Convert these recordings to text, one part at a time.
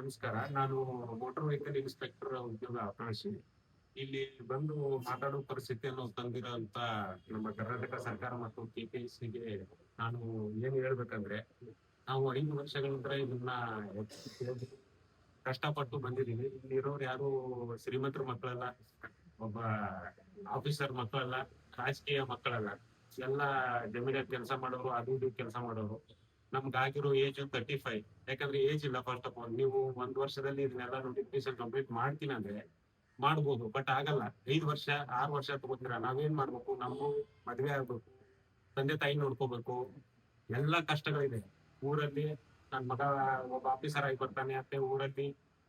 ನಮಸ್ಕಾರ. ನಾನು motor vehicle inspector ಉದ್ಯೋಗ ಆಕಾಂಕ್ಷಿ ಇಲ್ಲಿ ಬಂದು ಮಾತಾಡೋ ಪರಿಸ್ಥಿತಿಯನ್ನು ತಂದಿರೋಂತ ನಮ್ಮ ಕರ್ನಾಟಕ ಸರ್ಕಾರ ಮತ್ತು ಕೆಪಿಎಸ್ಸಿಗೆ ನಾನು ಏನ್ ಹೇಳ್ಬೇಕಂದ್ರೆ, ನಾವು ಐದು ವರ್ಷಗಳಿಂದ ಇದನ್ನ ಕಷ್ಟಪಟ್ಟು ಬಂದಿದೀವಿ ಇಲ್ಲಿರೋರು ಯಾರು ಶ್ರೀಮಂತರ ಮಕ್ಕಳಲ್ಲ, ಒಬ್ಬ ಆಫೀಸರ್ ಮಕ್ಕಳಲ್ಲ, ರಾಜಕೀಯ ಮಕ್ಕಳಲ್ಲ. ಎಲ್ಲ ಜಮೀನಲ್ಲಿ ಕೆಲಸ ಮಾಡೋರು, ಅದು ಇದು ಕೆಲಸ ಮಾಡೋರು. ನಮ್ಗಾಗಿರೋ ಏಜ್ ತರ್ಟಿ ಫೈವ್ ಯಾಕಂದ್ರೆ ಏಜ್ ಇಲ್ಲ ಫಸ್ಟ್ ಆಫ್ ಆಲ್ ನೀವು ಒಂದ್ ವರ್ಷದಲ್ಲಿ ಇದನ್ನೆಲ್ಲ ನೋಟಿಫಿಕೇಶನ್ ಕಂಪ್ಲೀಟ್ ಮಾಡ್ತೀನಿ ಅಂದ್ರೆ ಮಾಡ್ಬೋದು ಬಟ್ ಆಗಲ್ಲ. ಐದು ವರ್ಷ, ಆರು ವರ್ಷ ತಗೋತೀರ? ನಾವೇನ್ ಮಾಡ್ಬೇಕು? ನಮ್ಮ ಮದ್ವೆ ಆಗ್ಬೇಕು. ತಂದೆ ತಾಯಿ ನೋಡ್ಕೋಬೇಕು. ಎಲ್ಲಾ ಕಷ್ಟಗಳಿದೆ. ಊರಲ್ಲಿ ನನ್ ಮಗ ಒಬ್ಬ ಆಫೀಸರ್ ಆಗಿ ಬರ್ತಾನೆ, ಅತ್ತೆ ಊರಲ್ಲಿ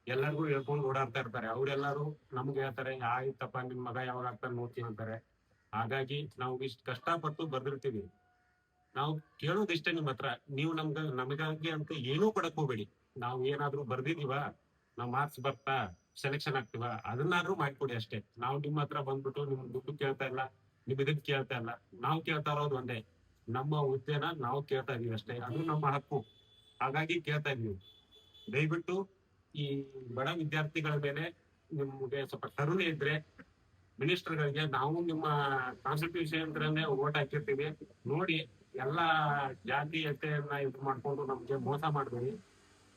ಎಲ್ಲರಿಗೂ ಹೇಳ್ಕೊಂಡು ಓಡಾಡ್ತಾ ಇರ್ತಾರೆ. ಅವ್ರೆಲ್ಲರೂ ನಮ್ಗೆ ಹೇಳ್ತಾರೆ, ಆಯ್ತಪ್ಪ ನಿಮ್ ಮಗ ಯಾವಾಗ ಆಗ್ತಾನೆ ನೋಡ್ತೀನಿ ಅಂತಾರೆ. ಹಾಗಾಗಿ ನಾವು ಇಷ್ಟು ಕಷ್ಟಪಟ್ಟು ಬರ್ದಿರ್ತೀವಿ. ನಾವು ಕೇಳೋದಿಷ್ಟೇ ನಿಮ್ಮ ಹತ್ರ. ನೀವು ನಮ್ಗ, ನಮಗಾಗಿ ಅಂತ ಏನೂ ಕೊಡಕ್ ಹೋಗ್ಬೇಡಿ. ನಾವು ಏನಾದ್ರೂ ಬರ್ದಿದೀವ, ನಾವ್ ಮಾರ್ಕ್ಸ್ ಬರ್ತಾ ಸೆಲೆಕ್ಷನ್ ಆಗ್ತೀವ, ಅದನ್ನಾದ್ರೂ ಮಾಡ್ಕೊಡಿ ಅಷ್ಟೇ. ನಾವು ನಿಮ್ಮ ಹತ್ರ ಬಂದ್ಬಿಟ್ಟು ನಿಮ್ ದುಡ್ಡು ಕೇಳ್ತಾ ಇಲ್ಲ ನಿಮ್ ಇದಕ್ ಕೇಳ್ತಾ ಇಲ್ಲ, ನಾವು ಕೇಳ್ತಾ ಇರೋದು ಒಂದೇ. ನಮ್ಮ ಹುದ್ದೆನ ನಾವು ಕೇಳ್ತಾ ಇದೀವಿ ಅಷ್ಟೇ. ಅದು ನಮ್ಮ ಹಕ್ಕು. ಹಾಗಾಗಿ ಕೇಳ್ತಾ ಇದೀವಿ. ದಯವಿಟ್ಟು ಈ ಬಡ ವಿದ್ಯಾರ್ಥಿಗಳ ಮೇಲೆ ನಿಮ್ಗೆ ಸ್ವಲ್ಪ ಕರುಣೆ ಇದ್ರೆ ಮಿನಿಸ್ಟರ್ಗಳಿಗೆ ನಾವು ನಿಮ್ಮ ಕಾನ್ಸ್ಟಿಟ್ಯೂಷನ್ ಓಟ್ ಹಾಕಿರ್ತೀವಿ. ನೋಡಿ ಎಲ್ಲಾ ಜಾತೀಯತೆಯನ್ನ ಇದು ಮಾಡ್ಕೊಂಡು ನಮ್ಗೆ ಮೋಸ ಮಾಡ್ಬೇಡಿ.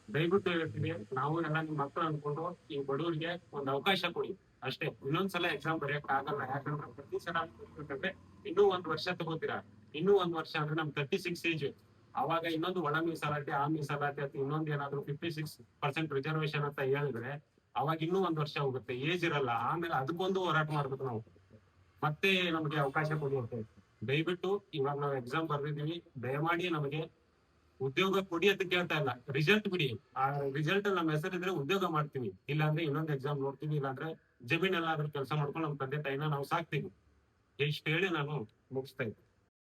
ದಯವಿಟ್ಟು ಹೇಳ್ತೀನಿ, ನಾವು ಎಲ್ಲ ನಿಮ್ ಮಕ್ಕಳು ಅನ್ಕೊಂಡು ಈ ಬಡವರಿಗೆ ಒಂದು ಅವಕಾಶ ಕೊಡಿ. ಅಷ್ಟೇ, ಇನ್ನೊಂದ್ಸಲ ಎಕ್ಸಾಮ್ ಬರೆಯಕ್ ಆಗಲ್ಲ, ಯಾಕಂದ್ರೆ ಪ್ರತಿ ಸಲ ಅಂದ್ರೆ ಇನ್ನೂ ಒಂದ್ ವರ್ಷ ತಗೋತೀರಾ? ಇನ್ನೂ ಒಂದ್ ವರ್ಷ ಅಂದ್ರೆ ನಮ್ ತರ್ಟಿ ಸಿಕ್ಸ್ ಏಜ್ ಅವಾಗ ಇನ್ನೊಂದು ಒಳ ಮೀಸಲಾತಿ, ಆ ಮೀಸಲಾತಿ ಅಥವಾ ಇನ್ನೊಂದ್ ಏನಾದ್ರು ಫಿಫ್ಟಿ ಸಿಕ್ಸ್ ಪರ್ಸೆಂಟ್ ರಿಸರ್ವೇಶನ್ ಅಂತ ಹೇಳಿದ್ರೆ ಅವಾಗ ಇನ್ನೂ ಒಂದ್ ವರ್ಷ ಹೋಗುತ್ತೆ. ಏಜ್ ಇರಲ್ಲ, ಆಮೇಲೆ ಅದಕ್ಕೊಂದು ಹೋರಾಟ ಮಾಡ್ಬೇಕು ನಾವು. ಮತ್ತೆ ನಮ್ಗೆ ಅವಕಾಶ ಕೊಡಿ ಅಂತ ದಯವಿಟ್ಟು ಇವಾಗ ನಾವು ಎಕ್ಸಾಮ್ ಬರ್ದಿದೀವಿ ದಯಮಾಡಿ ನಮಗೆ ಉದ್ಯೋಗ ಕೊಡಿ ಅಂತ ಕೇಳ್ತಾ ಇಲ್ಲ. ರಿಸಲ್ಟ್ ಬಿಡಿ. ಆ ರಿಸಲ್ಟ್ ನಮ್ಮ ಹೆಸರಿದ್ರೆ ಉದ್ಯೋಗ ಮಾಡ್ತೀವಿ. ಇಲ್ಲಾಂದ್ರೆ ಇನ್ನೊಂದು ಎಕ್ಸಾಮ್ ನೋಡ್ತೀವಿ. ಇಲ್ಲಾಂದ್ರೆ ಜಮೀನ್ ಎಲ್ಲಾದ್ರೂ ಕೆಲಸ ಮಾಡ್ಕೊಂಡು ನಮ್ಮ ತಂದೆ ತಾಯಿನ ನಾವು ಸಾಕ್ತೀವಿ. ಇಷ್ಟು ಹೇಳಿ ನಾನು ಮುಗಿಸ್ತಾ ಇದ್ದೀನಿ.